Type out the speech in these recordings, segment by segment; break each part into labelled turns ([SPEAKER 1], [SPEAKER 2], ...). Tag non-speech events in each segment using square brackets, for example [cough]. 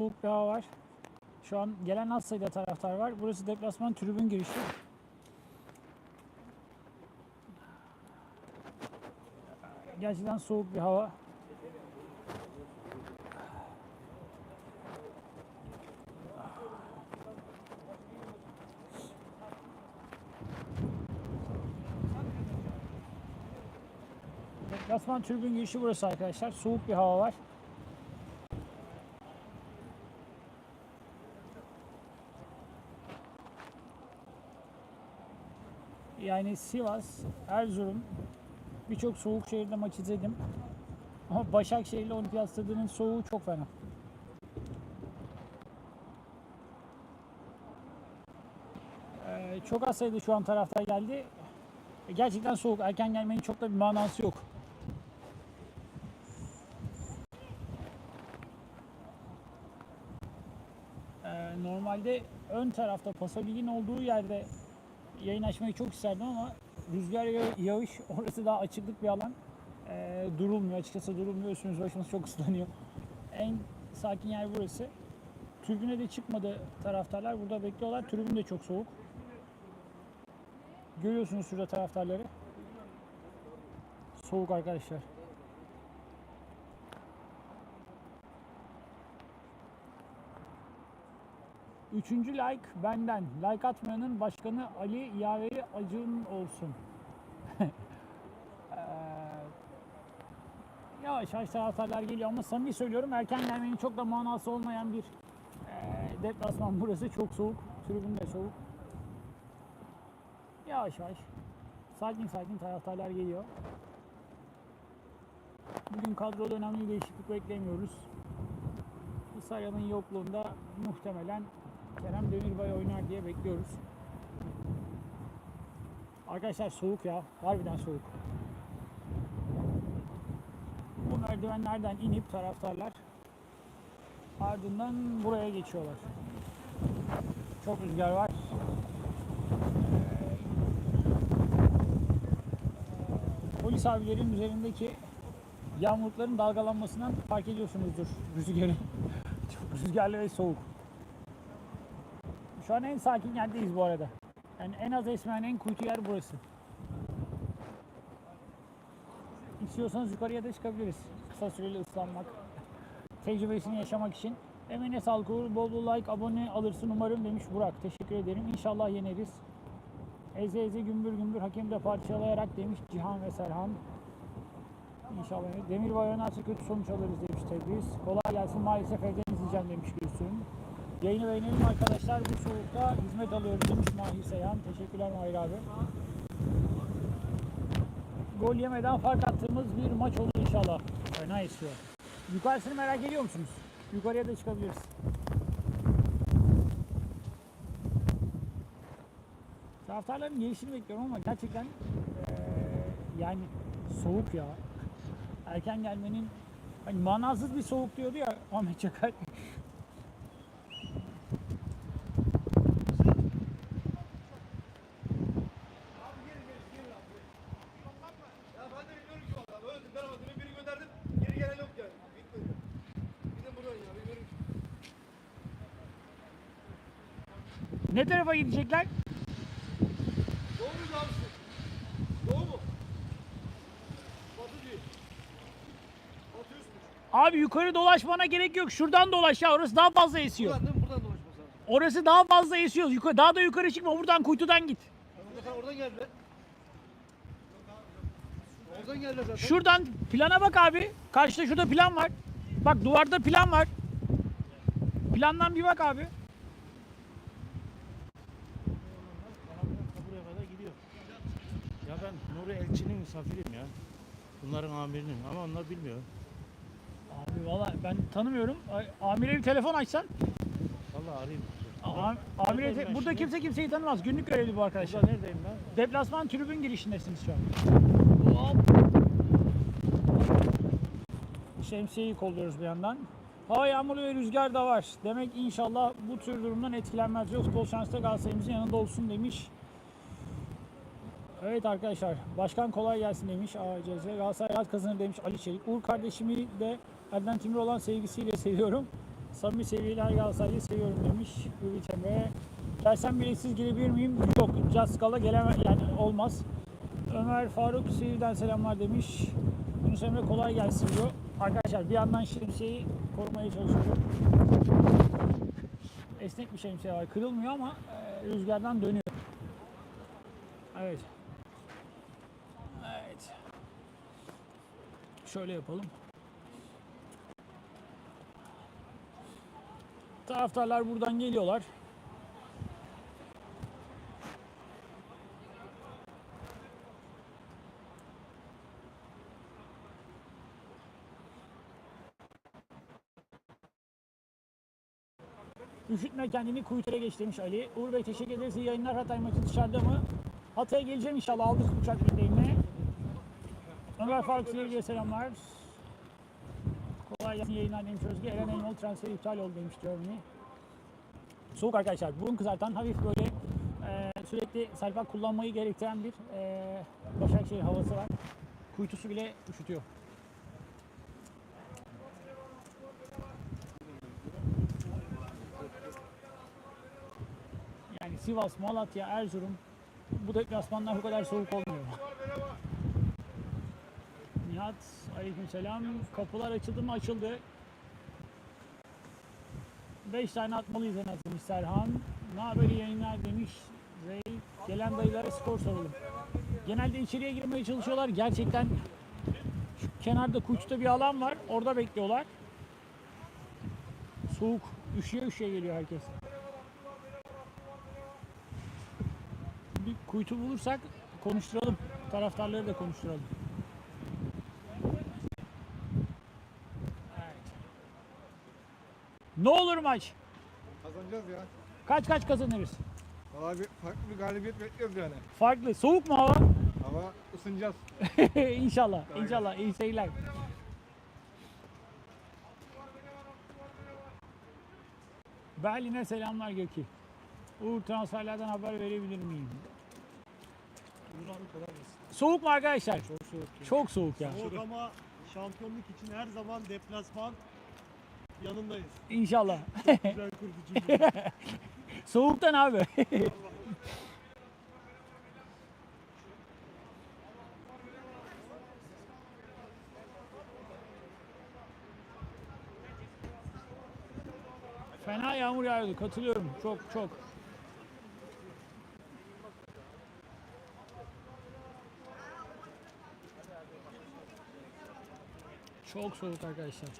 [SPEAKER 1] soğuk bir hava var. Şu an gelen az sayıda taraftar var. Burası deplasman tribün girişi. Gerçekten soğuk bir hava. Deplasman tribün girişi burası arkadaşlar. Soğuk bir hava var. Yani Sivas, Erzurum birçok soğuk şehirde maç izledim. Ama Başakşehir ile Olimpiyat Stadı'nın soğuğu çok fena. Ee, çok az sayıda şu an taraftar geldi. E, Gerçekten soğuk. Erken gelmenin çok da bir manası yok. Ee, normalde ön tarafta Pasalig'in olduğu yerde yayın açmayı çok isterdim ama rüzgar ya- yağış [laughs] orası daha açıklık bir alan. Ee, durulmuyor açıkçası durulmuyor üstümüz başımız çok ıslanıyor. En sakin yer burası. Tribüne de çıkmadı taraftarlar burada bekliyorlar. Tribün de çok soğuk. Görüyorsunuz şurada taraftarları. Soğuk arkadaşlar. Üçüncü like benden. Like atmayanın başkanı Ali Yaveri Acun olsun. Eee, [laughs] yavaş yavaş taraftarlar geliyor ama samimi söylüyorum erken gelmenin çok da manası olmayan bir eee deplasman burası. Çok soğuk. Tribün de soğuk. Yavaş yavaş. Sakin sakin taraftarlar geliyor. Bugün kadroda önemli değişiklik beklemiyoruz. Isaya'nın yokluğunda muhtemelen Kerem Demirbay oynar diye bekliyoruz. Arkadaşlar soğuk ya. Harbiden soğuk. Bu merdivenlerden inip taraftarlar ardından buraya geçiyorlar. Çok rüzgar var. Polis abilerin üzerindeki yağmurlukların dalgalanmasından fark ediyorsunuzdur rüzgarı. [laughs] Çok rüzgarlı ve soğuk. Şu an en sakin yerdeyiz bu arada. Yani en az esmeyen en kuytu yer burası. İstiyorsanız yukarıya da çıkabiliriz. Kısa süreli ıslanmak. Tecrübesini yaşamak için. Emeğine sağlık olur. Bol bol like, abone alırsın umarım demiş Burak. Teşekkür ederim. İnşallah yeneriz. Eze eze gümbür gümbür hakem de parçalayarak demiş Cihan ve Serhan. İnşallah. Demirbay oynarsa kötü sonuç alırız demiş Tebriz. Kolay gelsin. Maalesef evden izleyeceğim demiş Gülsün. Yayını beğenelim arkadaşlar. Bu soğukta hizmet alıyoruz demiş Mahir Seyhan. Teşekkürler Mahir abi. Gol yemeden fark attığımız bir maç olur inşallah. Fena esiyor. Yukarısını merak ediyor musunuz? Yukarıya da çıkabiliriz. Taraftarların gelişini bekliyorum ama gerçekten eee, yani soğuk ya. Erken gelmenin hani manasız bir soğuk diyordu ya Ahmet Çakar.
[SPEAKER 2] Ya ben de bilmiyorum ki valla. Öldüm ben ama biri gönderdim. Geri gelen yok yani. Bitmedi. Gidin buradan ya. Bilmiyorum ki.
[SPEAKER 1] Ne tarafa gidecekler?
[SPEAKER 2] Doğu muydu abisi? Doğu mu? Batı değil. Batı üstmüş.
[SPEAKER 1] Abi yukarı dolaşmana gerek yok. Şuradan dolaş ya. Orası daha fazla esiyor.
[SPEAKER 2] Buradan değil mi? Buradan dolaşması lazım.
[SPEAKER 1] Orası daha fazla esiyor. Yukarı, daha da yukarı çıkma. Buradan kuytudan git.
[SPEAKER 2] Oradan, oradan geldiler. Oradan geldiler zaten.
[SPEAKER 1] Şuradan plana bak abi. Karşıda şurada plan var. Bak duvarda plan var. Plandan bir bak abi.
[SPEAKER 3] buraya kadar gidiyor. Ya ben Nuri Elçi'nin misafiriyim ya. Bunların amirinin ama onlar bilmiyor.
[SPEAKER 1] Abi valla ben tanımıyorum. Amire bir telefon açsan.
[SPEAKER 3] Vallahi arayayım.
[SPEAKER 1] A- amire te- burada kimse kimseyi tanımaz. Günlük görevli bu arkadaşlar.
[SPEAKER 3] Burada neredeyim ben?
[SPEAKER 1] Deplasman tribün girişindesiniz şu an. Şemsiyeyi kolluyoruz bir yandan. Hava yağmurlu ve rüzgar da var. Demek inşallah bu tür durumdan etkilenmez. Futbol şansta Galatasaray'ımızın yanında olsun demiş. Evet arkadaşlar. Başkan kolay gelsin demiş. ACZ Galatasaray rahat kazanır demiş Ali Çelik. Uğur kardeşimi de Erdem Timur olan sevgisiyle seviyorum. Samimi seviyeler Galatasaray'ı seviyorum demiş Ümit Emre. Dersen biletsiz girebilir miyim? Yok. Caskala gelemem yani olmaz. Ömer Faruk Sivri'den selamlar demiş. Yunus Emre kolay gelsin diyor. Arkadaşlar bir yandan şemsiyeyi korumaya çalışıyorum. Esnek bir şemsiye var. Kırılmıyor ama e, rüzgardan dönüyor. Evet. Şöyle yapalım. Taraftarlar buradan geliyorlar. Üşütme kendini kuytuya geç demiş Ali. Uğur Bey teşekkür ederiz. İyi yayınlar. Hatay maçı dışarıda mı? Hatay'a geleceğim inşallah. Aldık uçak biletlerini. Ömer Faruk Silivri'ye selamlar. Kolay gelsin yayınlar demiş Özge. Eren Elmalı transferi iptal oldu demiş Germany. Soğuk arkadaşlar. Burun kızartan hafif böyle e, sürekli salpak kullanmayı gerektiren bir e, Başakşehir havası var. Kuytusu bile üşütüyor. Yani Sivas, Malatya, Erzurum bu deplasmanlar bu kadar soğuk olmuyor. Nihat, aleykümselam. Kapılar açıldı mı? Açıldı. 5 tane atmalıyız en az demiş Serhan. Ne haber yayınlar demiş Zey. Gelen dayılara skor soralım. Genelde içeriye girmeye çalışıyorlar. Gerçekten şu kenarda kuytuda bir alan var. Orada bekliyorlar. Soğuk. Üşüye üşüye geliyor herkes. Bir kuytu bulursak konuşturalım. Taraftarları da konuşturalım. Ne olur maç?
[SPEAKER 2] Kazanacağız ya.
[SPEAKER 1] Kaç kaç kazanırız?
[SPEAKER 2] Valla bir farklı bir galibiyet bekliyoruz yani.
[SPEAKER 1] Farklı. Soğuk mu hava?
[SPEAKER 2] Ama ısınacağız. [laughs]
[SPEAKER 1] inşallah. İnşallah. İyi seyirler. Berlin'e selamlar Göki. Uğur transferlerden haber verebilir miyim? Soğuk mu arkadaşlar?
[SPEAKER 4] Çok soğuk. ya.
[SPEAKER 1] Çok soğuk ya.
[SPEAKER 4] Soğuk ama şampiyonluk için her zaman deplasman yanındayız.
[SPEAKER 1] İnşallah.
[SPEAKER 4] Güzel kurdu cümle. [laughs]
[SPEAKER 1] Soğuktan abi. [laughs] Fena yağmur yağıyordu. Katılıyorum. Çok çok. Çok soğuk arkadaşlar.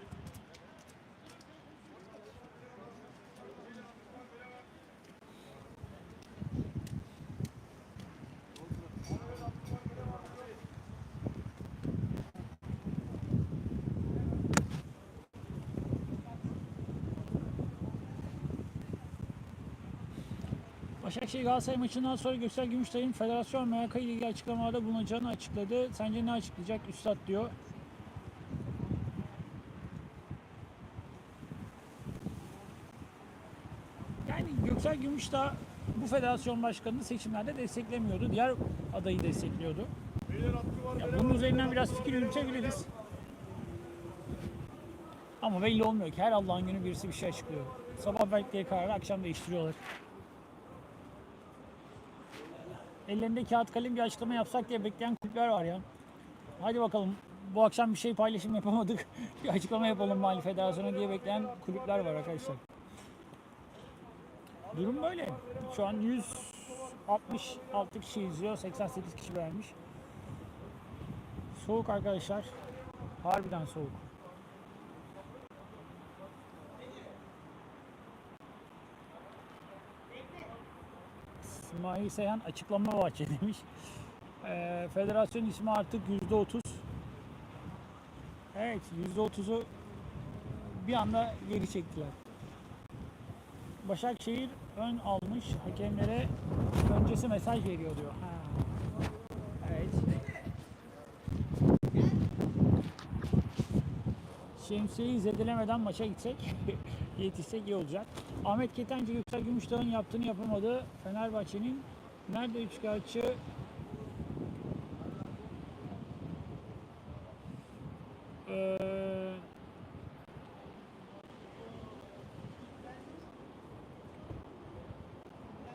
[SPEAKER 1] Başakşehir Galatasaray maçından sonra Göksel Gümüştay'ın federasyon MHK ile ilgili açıklamalarda bulunacağını açıkladı. Sence ne açıklayacak Üstad diyor. Yani Göksel Gümüşdağ bu federasyon başkanını seçimlerde desteklemiyordu. Diğer adayı destekliyordu. Ya bunun üzerinden biraz fikir yürütebiliriz. Ama belli olmuyor ki her Allah'ın günü birisi bir şey açıklıyor. Sabah verdikleri kararı akşam değiştiriyorlar. Ellerinde kağıt kalem bir açıklama yapsak diye bekleyen kulüpler var ya. Hadi bakalım bu akşam bir şey paylaşım yapamadık. [laughs] bir açıklama yapalım Mali Federasyonu diye bekleyen kulüpler var arkadaşlar. Durum böyle. Şu an 166 kişi izliyor. 88 kişi beğenmiş. Soğuk arkadaşlar. Harbiden soğuk. İsmail Seyhan açıklama bahçe demiş. Ee, federasyon ismi artık yüzde otuz. Evet yüzde otuzu bir anda geri çektiler. Başakşehir ön almış hakemlere öncesi mesaj veriyor diyor. Ha. Evet. Şemsiyeyi zedelemeden maça gitsek, [laughs] yetişsek iyi olacak. Ahmet Ketenci Yüksel Gümüşdağ'ın yaptığını yapamadı. Fenerbahçe'nin nerede üçkağıtçı ee,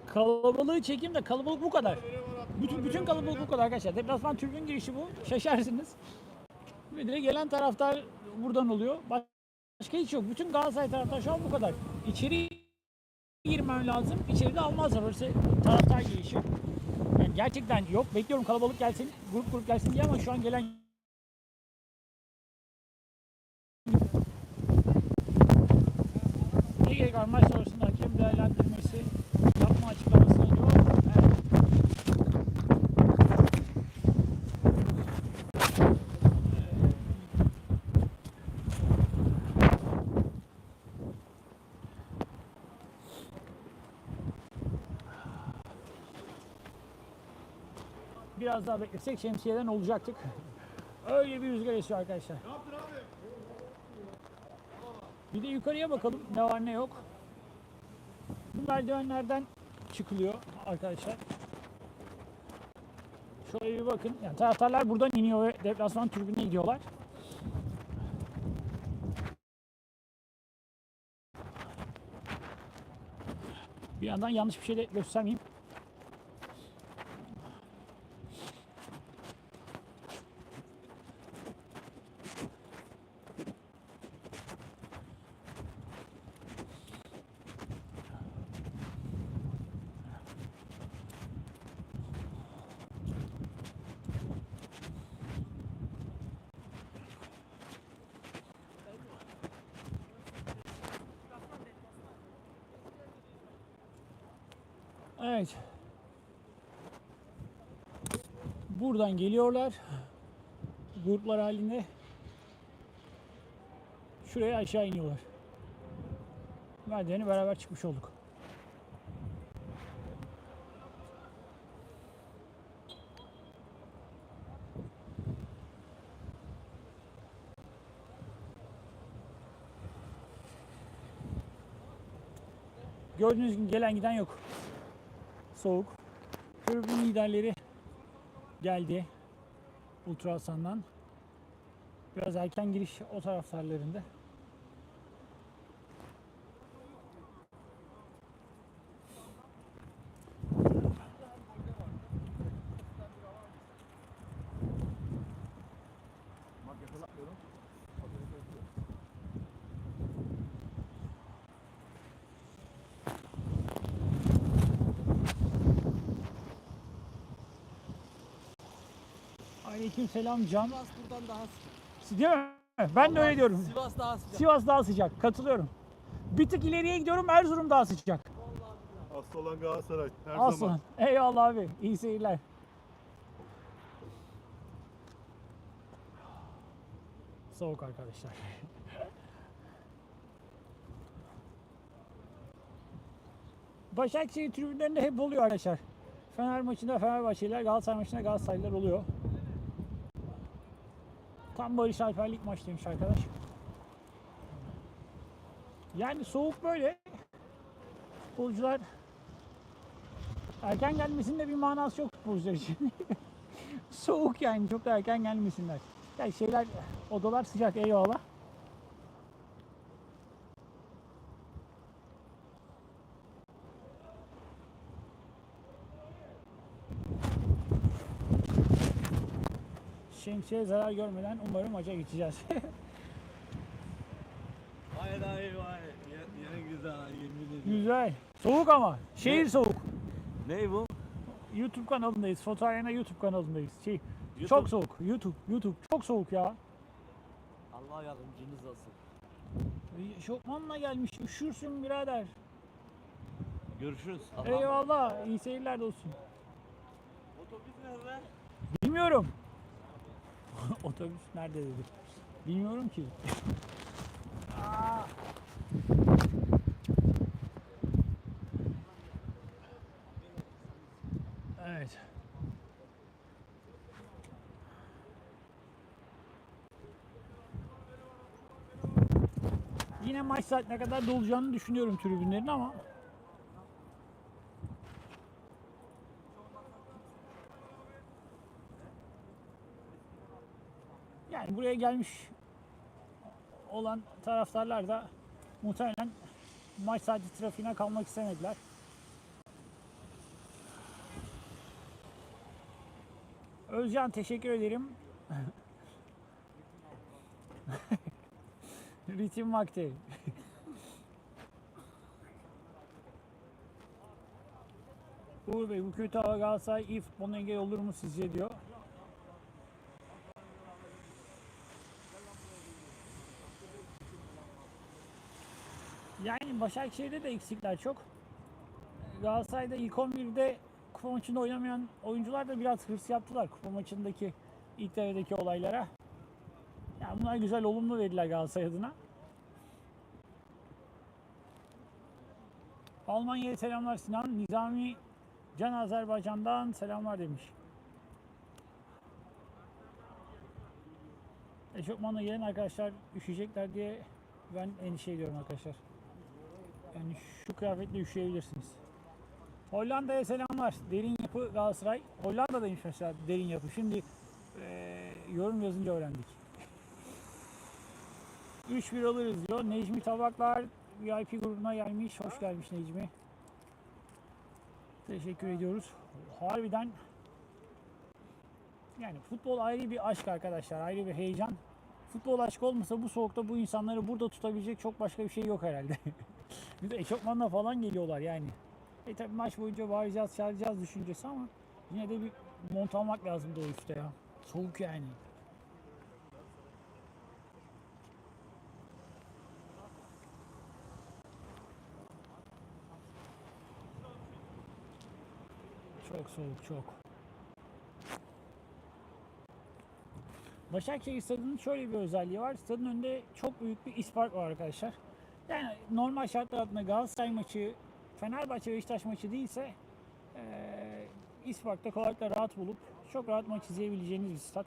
[SPEAKER 1] kalabalığı çekeyim de kalabalık bu kadar. Bütün bütün kalabalık bu kadar arkadaşlar. Deplasman türbün girişi bu. Şaşarsınız. Ve gelen taraftar buradan oluyor. Başka hiç yok. Bütün Galatasaray taraftar şu an bu kadar. İçeri girmem lazım. İçeride almazlar. Orası taraftar girişi. Yani gerçekten yok. Bekliyorum kalabalık gelsin, grup grup gelsin diye ama şu an gelen ne gerek var sonrasında hakem değerlendirmesi yapma açıklaması yok. Evet. Biraz daha beklesek şemsiyeden olacaktık. Öyle bir rüzgar esiyor arkadaşlar. Bir de yukarıya bakalım ne var ne yok. Bu merdivenlerden çıkılıyor arkadaşlar. Şöyle bir bakın. Yani taraftarlar buradan iniyor ve deplasman tribününe gidiyorlar. Bir yandan yanlış bir şey de göstermeyeyim. Evet. Buradan geliyorlar. Gruplar halinde. Şuraya aşağı iniyorlar. Merdiveni beraber çıkmış olduk. Gördüğünüz gibi gelen giden yok. Soğuk. Tribün liderleri geldi. Ultra Hasan'dan. Biraz erken giriş o taraftarlarında. Aleyküm selam Can.
[SPEAKER 5] Sivas buradan daha sıcak.
[SPEAKER 1] Değil mi? Ben de öyle diyorum.
[SPEAKER 5] Sivas daha sıcak.
[SPEAKER 1] Sivas daha sıcak. Katılıyorum. Bir tık ileriye gidiyorum Erzurum daha sıcak.
[SPEAKER 4] Aslı olan Galatasaray her
[SPEAKER 1] Aslan.
[SPEAKER 4] zaman.
[SPEAKER 1] Eyvallah abi. İyi seyirler. Soğuk arkadaşlar. [laughs] Başakşehir tribünlerinde hep oluyor arkadaşlar. Fener maçında Fenerbahçeliler, Galatasaray maçında Galatasaraylılar oluyor. Tam Barış Alperlik maç demiş arkadaş. Yani soğuk böyle. Futbolcular erken gelmesinde bir manası yok futbolcular için. [laughs] Soğuk yani çok da erken gelmesinler. Yani şeyler odalar sıcak eyvallah. Şemsiye zarar görmeden umarım maça geçeceğiz. [laughs]
[SPEAKER 5] Vay vay vay. Yine güzel yemin ediyorum.
[SPEAKER 1] Güzel. Soğuk ama. Şehir soğuk.
[SPEAKER 5] Ne bu?
[SPEAKER 1] YouTube kanalındayız. Foto Arena YouTube kanalındayız. Şey,
[SPEAKER 5] YouTube.
[SPEAKER 1] Çok soğuk. YouTube, YouTube çok soğuk ya.
[SPEAKER 5] Allah yardımcınız olsun.
[SPEAKER 1] Şokmanla gelmiş. Üşürsün birader.
[SPEAKER 5] Görüşürüz. Allah
[SPEAKER 1] Eyvallah. İyi seyirler olsun.
[SPEAKER 5] Otobüs nerede?
[SPEAKER 1] Bilmiyorum. [laughs] Otobüs nerede dedi. Bilmiyorum ki. Evet. Yine maç saatine kadar dolacağını düşünüyorum tribünlerin ama buraya gelmiş olan taraftarlar da muhtemelen maç saati trafiğine kalmak istemediler. Özcan teşekkür ederim. [laughs] Ritim vakti. Uğur Bey bu kötü hava Galatasaray iyi futboluna engel olur mu sizce diyor. Başakşehir'de de eksikler çok. Galatasaray'da ilk 11'de kupa maçında oynamayan oyuncular da biraz hırs yaptılar kupa maçındaki ilk devredeki olaylara. Yani bunlar güzel olumlu veriler Galatasaray adına. Almanya'ya selamlar Sinan. Nizami Can Azerbaycan'dan selamlar demiş. Eşofmanla gelen arkadaşlar üşüyecekler diye ben endişe ediyorum arkadaşlar. Yani şu kıyafetle üşüyebilirsiniz. Hollanda'ya selamlar. Derin yapı Galatasaray. Hollanda'daymış mesela derin yapı. Şimdi eee, yorum yazınca öğrendik. 3-1 alırız diyor. Necmi Tabaklar VIP grubuna gelmiş. Hoş gelmiş Necmi. Teşekkür ediyoruz. Harbiden yani futbol ayrı bir aşk arkadaşlar. Ayrı bir heyecan. Futbol aşkı olmasa bu soğukta bu insanları burada tutabilecek çok başka bir şey yok herhalde. [laughs] bir de eşofmanla falan geliyorlar yani. E tabi maç boyunca bağıracağız, çağıracağız düşüncesi ama yine de bir mont almak lazım o üstte ya. Soğuk yani. Çok soğuk, çok. Başakşehir stadının şöyle bir özelliği var. Stadın önünde çok büyük bir ispark var arkadaşlar. Yani normal şartlar altında Galatasaray maçı, Fenerbahçe Beşiktaş maçı değilse eee İspark'ta kolaylıkla rahat bulup çok rahat maç izleyebileceğiniz bir stat.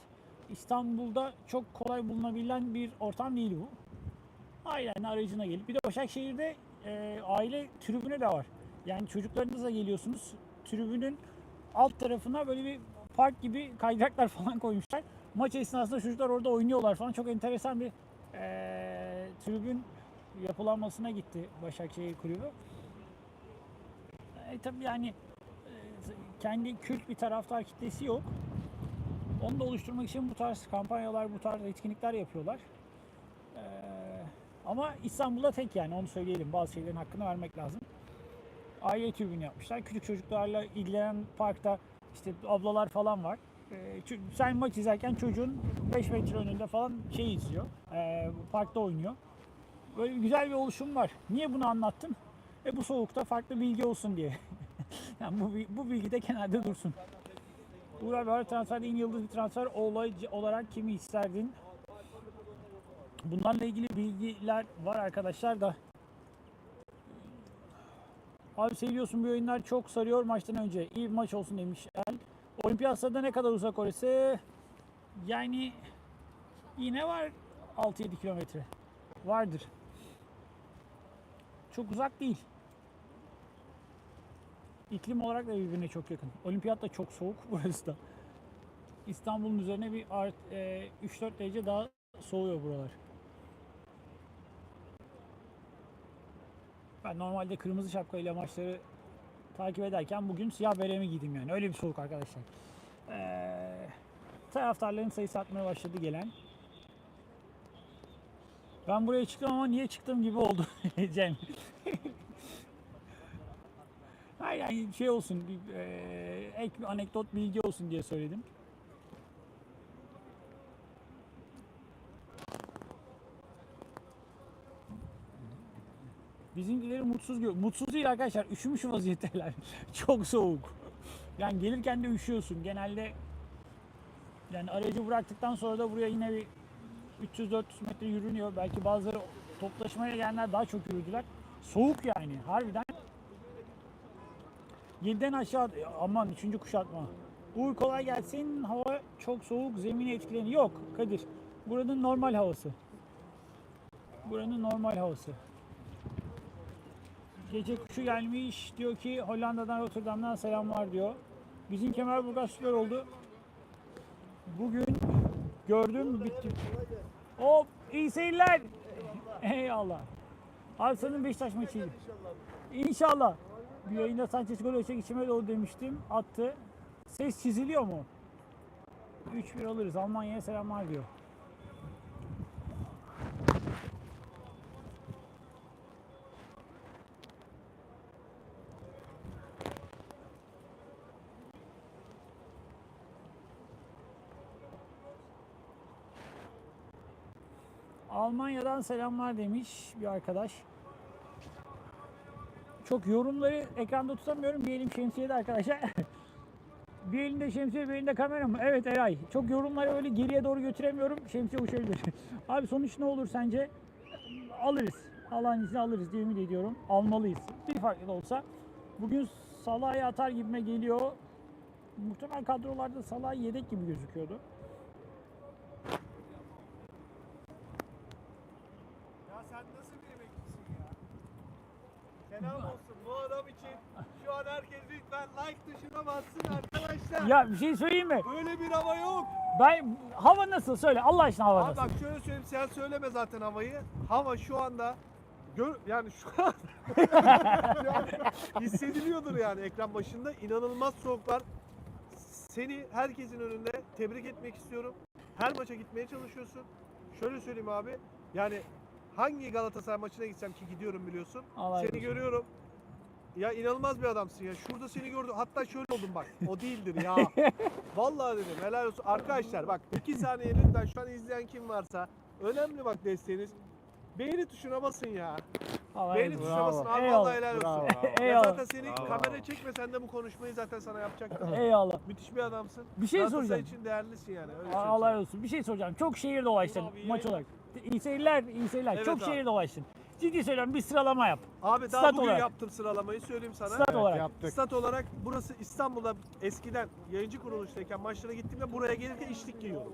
[SPEAKER 1] İstanbul'da çok kolay bulunabilen bir ortam değil bu. Ailenin aracına gelip bir de Başakşehir'de eee, aile tribünü de var. Yani çocuklarınızla geliyorsunuz. Tribünün alt tarafına böyle bir park gibi kaydıraklar falan koymuşlar. Maç esnasında çocuklar orada oynuyorlar falan. Çok enteresan bir eee tribün yapılanmasına gitti Başakşehir kulübü. E, tabii yani e, kendi kült bir taraftar kitlesi yok. Onu da oluşturmak için bu tarz kampanyalar, bu tarz etkinlikler yapıyorlar. E, ama İstanbul'da tek yani onu söyleyelim. Bazı şeylerin hakkını vermek lazım. Aile tribünü yapmışlar. Küçük çocuklarla ilgilenen parkta işte ablalar falan var. E, ço- sen maç izlerken çocuğun 5 metre önünde falan şey izliyor. E, parkta oynuyor. Böyle bir güzel bir oluşum var. Niye bunu anlattım? E bu soğukta farklı bilgi olsun diye. [laughs] yani bu, bu bilgi de kenarda dursun. Uğur abi her transferde en yıldız bir transfer olay- olarak kimi isterdin? Bunlarla ilgili bilgiler var arkadaşlar da. Abi seviyorsun bu oyunlar çok sarıyor maçtan önce. İyi bir maç olsun demiş El. Olimpiyat stadına ne kadar uzak orası? Yani yine var 6-7 kilometre. Vardır. Çok uzak değil. İklim olarak da birbirine çok yakın. Olimpiyat da çok soğuk [laughs] burası da. İstanbul'un üzerine bir art, e, 3-4 derece daha soğuyor buralar. Ben normalde kırmızı şapkayla maçları takip ederken bugün siyah beremi giydim yani. Öyle bir soğuk arkadaşlar. Ee, taraftarların sayısı artmaya başladı gelen. Ben buraya çıktım ama niye çıktım gibi oldu [laughs] Cem. Hayır yani şey olsun, bir, eee, ek bir anekdot bilgi olsun diye söyledim. Bizimkileri mutsuz gör. Mutsuz değil arkadaşlar. Üşümüş vaziyetteler. [laughs] Çok soğuk. Yani gelirken de üşüyorsun. Genelde yani aracı bıraktıktan sonra da buraya yine bir 300-400 metre yürünüyor. Belki bazıları toplaşmaya gelenler daha çok yürüdüler. Soğuk yani harbiden. 7'den aşağı aman 3. kuşatma. Uğur kolay gelsin. Hava çok soğuk. Zemini etkileniyor. Yok Kadir. Buranın normal havası. Buranın normal havası. Gece kuşu gelmiş. Diyor ki Hollanda'dan Rotterdam'dan selamlar diyor. Bizim Kemerburgaz süper oldu. Bugün gördüm bitti. Hop iyi seyirler. Eyvallah. Arslan'ın Beşiktaş maçıydı. İnşallah. Bir yayında Sanchez gol olacak içime doğru demiştim. Attı. Ses çiziliyor mu? 3-1 alırız. Almanya'ya selamlar diyor. Almanya'dan selamlar demiş bir arkadaş. Çok yorumları ekranda tutamıyorum. Bir elim şemsiyede arkadaşlar. [laughs] bir elinde şemsiye bir elinde kamera mı? Evet Eray. Çok yorumları öyle geriye doğru götüremiyorum. Şemsiye uçabilir. [laughs] Abi sonuç ne olur sence? Alırız. Allah'ın izniyle alırız diye ümit ediyorum. Almalıyız. Bir farklı da olsa. Bugün Salah'ı atar gibime geliyor. Muhtemel kadrolarda Salah yedek gibi gözüküyordu.
[SPEAKER 2] Ya sen nasıl bir emeklisin ya? Selam olsun bu adam için. Şu an herkes lütfen like tuşuna bassın arkadaşlar.
[SPEAKER 1] Ya bir şey söyleyeyim mi?
[SPEAKER 2] Böyle bir hava yok.
[SPEAKER 1] Ben hava nasıl söyle Allah aşkına hava
[SPEAKER 2] Abi
[SPEAKER 1] nasıl?
[SPEAKER 2] bak şöyle söyleyeyim sen söyleme zaten havayı. Hava şu anda gör yani şu an şu [laughs] an hissediliyordur yani ekran başında. İnanılmaz soğuk var. Seni herkesin önünde tebrik etmek istiyorum. Her maça gitmeye çalışıyorsun. Şöyle söyleyeyim abi. Yani hangi Galatasaray maçına gitsem ki gidiyorum biliyorsun.
[SPEAKER 1] Allah
[SPEAKER 2] Seni
[SPEAKER 1] olsun.
[SPEAKER 2] görüyorum. Ya inanılmaz bir adamsın ya. Şurada seni gördüm. Hatta şöyle oldum bak. O değildir ya. [laughs] Vallahi dedim helal olsun. Arkadaşlar bak iki saniye lütfen şu an izleyen kim varsa önemli bak desteğiniz. Beğeni tuşuna basın ya.
[SPEAKER 1] Allah
[SPEAKER 2] Beğeni tuşuna basın. Abi
[SPEAKER 1] Eyvallah.
[SPEAKER 2] vallahi helal olsun. Ya
[SPEAKER 1] Eyvallah.
[SPEAKER 2] zaten seni
[SPEAKER 3] Bravo.
[SPEAKER 2] kamera çekmesen de bu konuşmayı zaten sana yapacaktım. [laughs]
[SPEAKER 1] Eyvallah.
[SPEAKER 2] Müthiş bir adamsın.
[SPEAKER 1] Bir şey
[SPEAKER 2] Galatasaray
[SPEAKER 1] soracağım.
[SPEAKER 2] için değerlisin yani. Öyle
[SPEAKER 1] Allah razı olsun. Bir şey soracağım. Çok şehir dolaştın maç olarak. İyi seyirler, iyi seyirler.
[SPEAKER 2] Evet
[SPEAKER 1] Çok
[SPEAKER 2] abi.
[SPEAKER 1] şehir dolaştın. Ciddi söylüyorum bir sıralama yap.
[SPEAKER 2] Abi daha
[SPEAKER 1] Stat
[SPEAKER 2] bugün
[SPEAKER 1] olarak.
[SPEAKER 2] yaptım sıralamayı söyleyeyim sana.
[SPEAKER 1] Stat olarak.
[SPEAKER 3] yaptık.
[SPEAKER 2] Stat olarak burası İstanbul'da eskiden yayıncı kuruluştayken maçlara gittiğimde buraya gelirken içlik giyiyordum.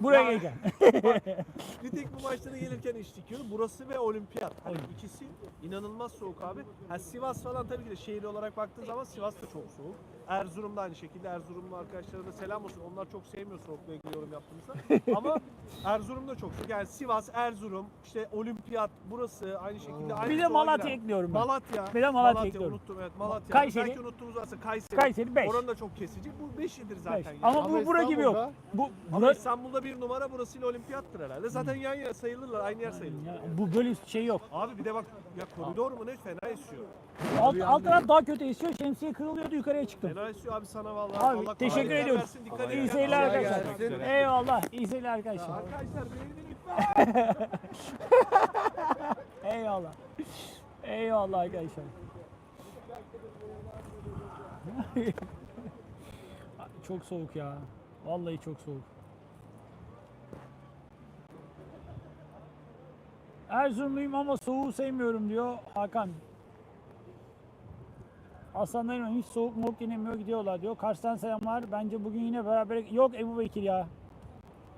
[SPEAKER 1] Buraya
[SPEAKER 2] Ya-
[SPEAKER 1] geleceğim. [laughs] [laughs]
[SPEAKER 2] Bir tek bu maçlara gelirken içtik. Burası ve olimpiyat. Hani ikisi inanılmaz soğuk abi. Ha Sivas falan tabii ki de şehir olarak baktığın zaman Sivas da çok soğuk. Erzurum da aynı şekilde. Erzurumlu arkadaşlara da selam olsun. Onlar çok sevmiyor soğukla ilgili yorum yaptığımızda. [laughs] Ama Erzurum da çok soğuk. Yani Sivas, Erzurum, işte olimpiyat burası aynı şekilde. Aynı
[SPEAKER 1] bir de Malatya
[SPEAKER 2] girer.
[SPEAKER 1] ekliyorum ben.
[SPEAKER 2] Malatya.
[SPEAKER 1] Bir de Malatya ekliyorum.
[SPEAKER 2] unuttum evet Malatya.
[SPEAKER 1] Kayseri.
[SPEAKER 2] Belki unuttuğumuz varsa Kayseri.
[SPEAKER 1] Kayseri 5.
[SPEAKER 2] Oranı da çok kesici. Bu 5'idir zaten.
[SPEAKER 1] Beş.
[SPEAKER 2] yani.
[SPEAKER 1] Ama bu bura gibi yok. Bu
[SPEAKER 2] Ama
[SPEAKER 1] bura,
[SPEAKER 2] İstanbul'da bir numara burasıyla olimpiyattır herhalde. Zaten yan yana sayılırlar. Aynı yer sayılır.
[SPEAKER 1] Ya bu böyle şey yok.
[SPEAKER 2] Abi bir de bak ya koridor mu ne fena esiyor.
[SPEAKER 1] Alt, alt taraf daha kötü esiyor. Şemsiye kırılıyordu yukarıya çıktım.
[SPEAKER 2] Fena esiyor abi sana vallahi.
[SPEAKER 1] Abi,
[SPEAKER 2] Allah
[SPEAKER 1] teşekkür ediyoruz.
[SPEAKER 2] versin, dikkat
[SPEAKER 1] İyi
[SPEAKER 2] edin.
[SPEAKER 1] seyirler
[SPEAKER 2] Kolay
[SPEAKER 1] arkadaşlar. Eyvallah. İyi seyirler arkadaşlar.
[SPEAKER 2] Arkadaşlar beğenin lütfen. [laughs]
[SPEAKER 1] Eyvallah. Eyvallah arkadaşlar. [laughs] çok soğuk ya. Vallahi çok soğuk. Erzurumluyum ama soğuğu sevmiyorum diyor Hakan. Aslanlarım hiç soğuk moğuk dinlemiyor gidiyorlar diyor. Kars'tan selamlar. Bence bugün yine beraber... Yok Ebu Bekir ya.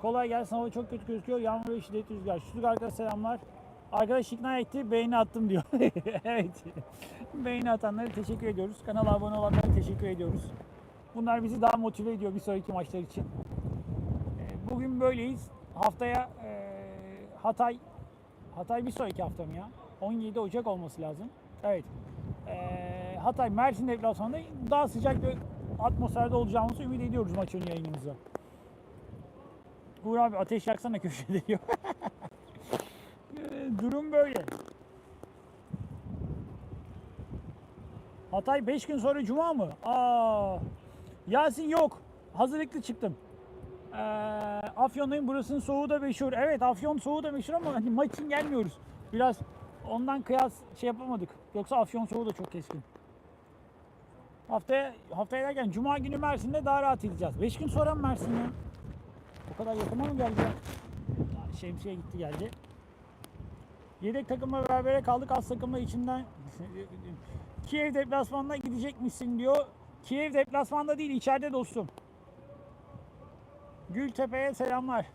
[SPEAKER 1] Kolay gelsin hava çok kötü gözüküyor. Yağmur ve şiddetli rüzgar. Stuttgart'a selamlar. Arkadaş ikna etti. Beğeni attım diyor. [laughs] evet. Beğeni atanlara teşekkür ediyoruz. Kanala abone olanlara teşekkür ediyoruz. Bunlar bizi daha motive ediyor bir sonraki maçlar için. Ee, Bugün böyleyiz. Haftaya e, Hatay Hatay bir sonraki hafta mı ya? 17 Ocak olması lazım. Evet. Ee, Hatay Mersin deplasmanında daha sıcak bir atmosferde olacağımızı ümit ediyoruz maç önü yayınımızda. Uğur abi ateş yaksana köşede diyor. [laughs] Durum böyle. Hatay 5 gün sonra Cuma mı? Aa, Yasin yok. Hazırlıklı çıktım. Ee, Afyon'dayım. Burasının soğuğu da meşhur. Evet Afyon soğuğu da meşhur ama hani maç için gelmiyoruz. Biraz ondan kıyas şey yapamadık. Yoksa Afyon soğuğu da çok keskin. Haftaya, haftaya derken Cuma günü Mersin'de daha rahat gideceğiz. 5 gün sonra mı Mersin ya? O kadar yakına mı geldi? Şemsiye gitti geldi. Yedek takımla berabere kaldık. Az takımla içinden [laughs] Kiev deplasmanına gidecek misin diyor. Kiev deplasmanda değil içeride dostum. Gültepe'ye selamlar.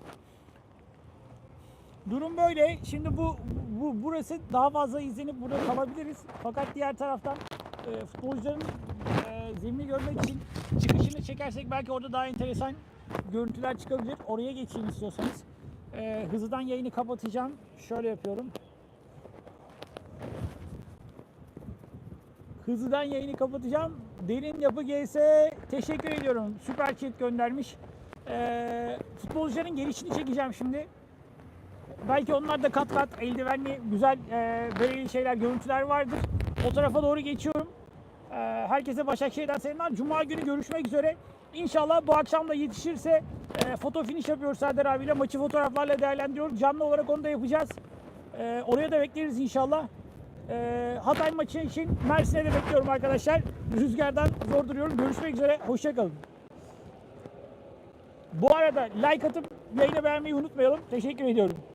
[SPEAKER 1] Durum böyle. Şimdi bu, bu burası daha fazla izlenip burada kalabiliriz. Fakat diğer taraftan e, futbolcuların e, zemini görmek için çıkışını çekersek belki orada daha enteresan görüntüler çıkabilir. Oraya geçeyim istiyorsanız. E, hızlıdan yayını kapatacağım. Şöyle yapıyorum. Hızlıdan yayını kapatacağım. Derin Yapı GS teşekkür ediyorum. Süper chat göndermiş. Ee, futbolcuların gelişini çekeceğim şimdi. Belki onlar da kat kat eldivenli güzel e, böyle şeyler, görüntüler vardır. O tarafa doğru geçiyorum. Ee, herkese Başakşehir'den selamlar. Cuma günü görüşmek üzere. İnşallah bu akşam da yetişirse e, foto finish yapıyoruz Serdar abiyle. Maçı fotoğraflarla değerlendiriyoruz. Canlı olarak onu da yapacağız. Ee, oraya da bekleriz inşallah. Ee, Hatay maçı için Mersin'e de bekliyorum arkadaşlar. Rüzgardan zor duruyorum. Görüşmek üzere. Hoşçakalın. Bu arada like atıp yayını beğenmeyi unutmayalım. Teşekkür ediyorum.